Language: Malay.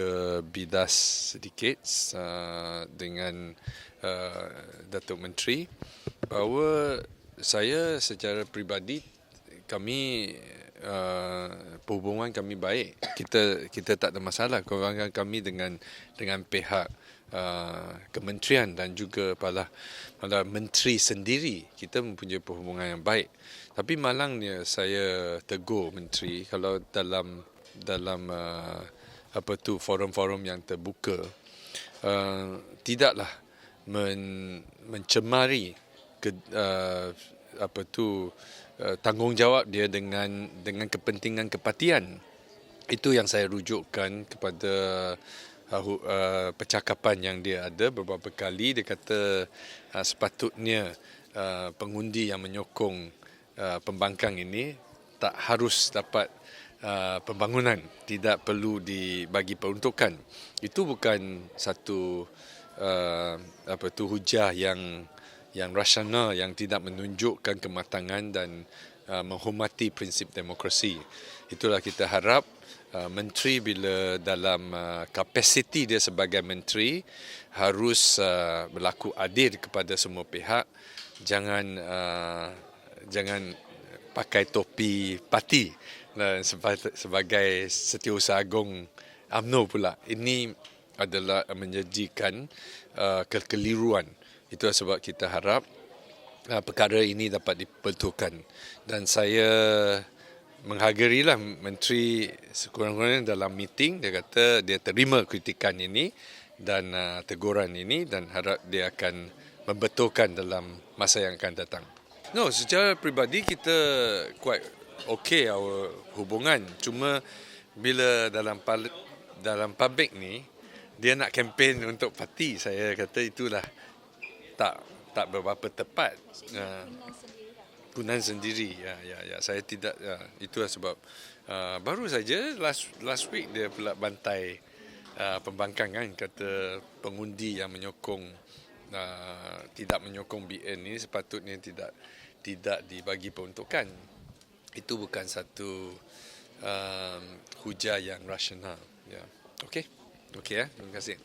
juga bidas sedikit uh, dengan uh, Datuk Menteri bahawa saya secara peribadi kami uh, perhubungan kami baik. Kita kita tak ada masalah kewangan kami dengan dengan pihak uh, kementerian dan juga pada pada menteri sendiri kita mempunyai perhubungan yang baik. Tapi malangnya saya tegur menteri kalau dalam dalam uh, apa tu forum-forum yang terbuka uh, tidaklah men, mencemari ke, uh, apa tu uh, tanggungjawab dia dengan dengan kepentingan kepatian itu yang saya rujukkan kepada uh, uh, percakapan yang dia ada beberapa kali. Dia kata uh, sepatutnya uh, pengundi yang menyokong uh, pembangkang ini tak harus dapat Uh, pembangunan tidak perlu dibagi peruntukan. Itu bukan satu uh, apa tu hujah yang yang rasional yang tidak menunjukkan kematangan dan uh, menghormati prinsip demokrasi. Itulah kita harap uh, menteri bila dalam uh, kapasiti dia sebagai menteri harus uh, berlaku adil kepada semua pihak. Jangan uh, jangan pakai topi parti sebagai setiausaha agung UMNO pula. Ini adalah menjanjikan uh, kekeliruan. Itu sebab kita harap uh, perkara ini dapat dibetulkan. Dan saya menghargailah menteri sekurang-kurangnya dalam meeting dia kata dia terima kritikan ini dan teguran ini dan harap dia akan membetulkan dalam masa yang akan datang. No, secara peribadi kita quite okay our hubungan. Cuma bila dalam dalam public ni dia nak kempen untuk parti saya kata itulah tak tak berapa tepat. Uh, Punan sendiri ya ya ya saya tidak ya, itulah sebab uh, baru saja last last week dia pula bantai uh, pembangkang kan kata pengundi yang menyokong uh, tidak menyokong BN ini sepatutnya tidak tidak dibagi peruntukan itu bukan satu um, hujah yang rasional. Ya. Okey. Okey ya. Terima kasih.